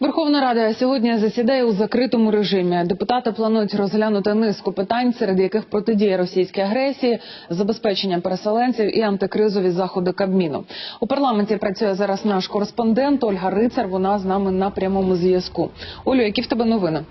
Верховна Рада сьогодні засідає у закритому режимі. Депутати планують розглянути низку питань, серед яких протидія російській агресії, забезпечення переселенців і антикризові заходи Кабміну. У парламенті працює зараз наш кореспондент Ольга Рицар. Вона з нами на прямому зв'язку. Олю, які в тебе новини?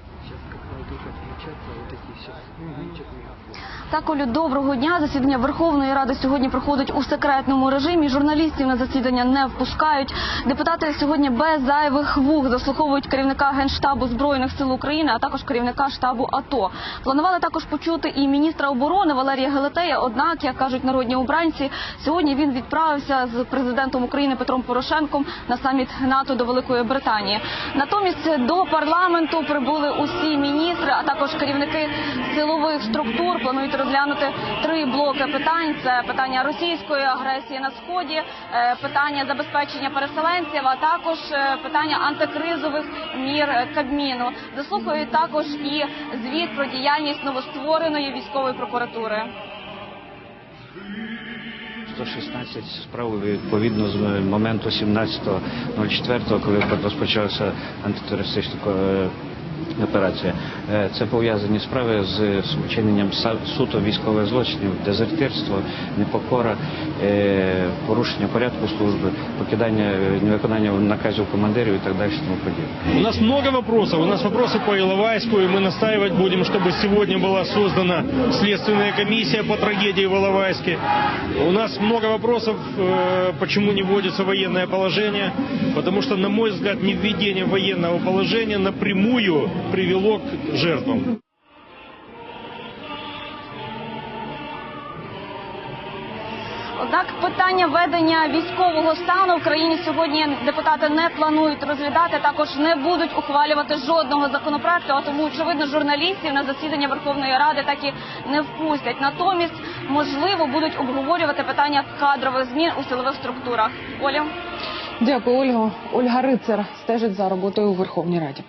Так, Олю, доброго дня. Засідання Верховної Ради сьогодні проходить у секретному режимі. Журналістів на засідання не впускають. Депутати сьогодні без зайвих вух заслуховують керівника генштабу збройних сил України, а також керівника штабу АТО. Планували також почути і міністра оборони Валерія Гелетея. Однак, як кажуть народні обранці, сьогодні він відправився з президентом України Петром Порошенком на саміт НАТО до Великої Британії. Натомість до парламенту прибули усі міністри, а також керівники силових структур. Планують розглянути три блоки питань: це питання російської агресії на сході, е, питання забезпечення переселенців, а також е, питання антикризових мір е, Кабміну. Заслухають також і звіт про діяльність новоствореної військової прокуратури. 116 справ відповідно з моменту 17.04, коли розпочалася антитерористична е, операція. Е, Це пов'язані справи з вчиненням са- суто військових злочинів, дезертирство, непокора, е, порушення порядку служби, покидання е, невиконання наказів командирів і так далі. і Тому подібне. У нас много вопросов. У нас вопросы по Иловайску, и мы настаивать будем, чтобы сегодня была создана следственная комиссия по трагедии в Иловайске. У нас много вопросов, э, почему не вводится военное положение, потому что, на мой взгляд, не введение военного положения напрямую привело к жертвам. Однак питання введення військового стану в країні сьогодні депутати не планують розглядати. Також не будуть ухвалювати жодного законопроекту. А тому очевидно журналістів на засідання Верховної Ради так і не впустять. Натомість можливо будуть обговорювати питання кадрових змін у силових структурах. Оля. Дякую, Ольго. Ольга Рицар стежить за роботою у Верховній Раді.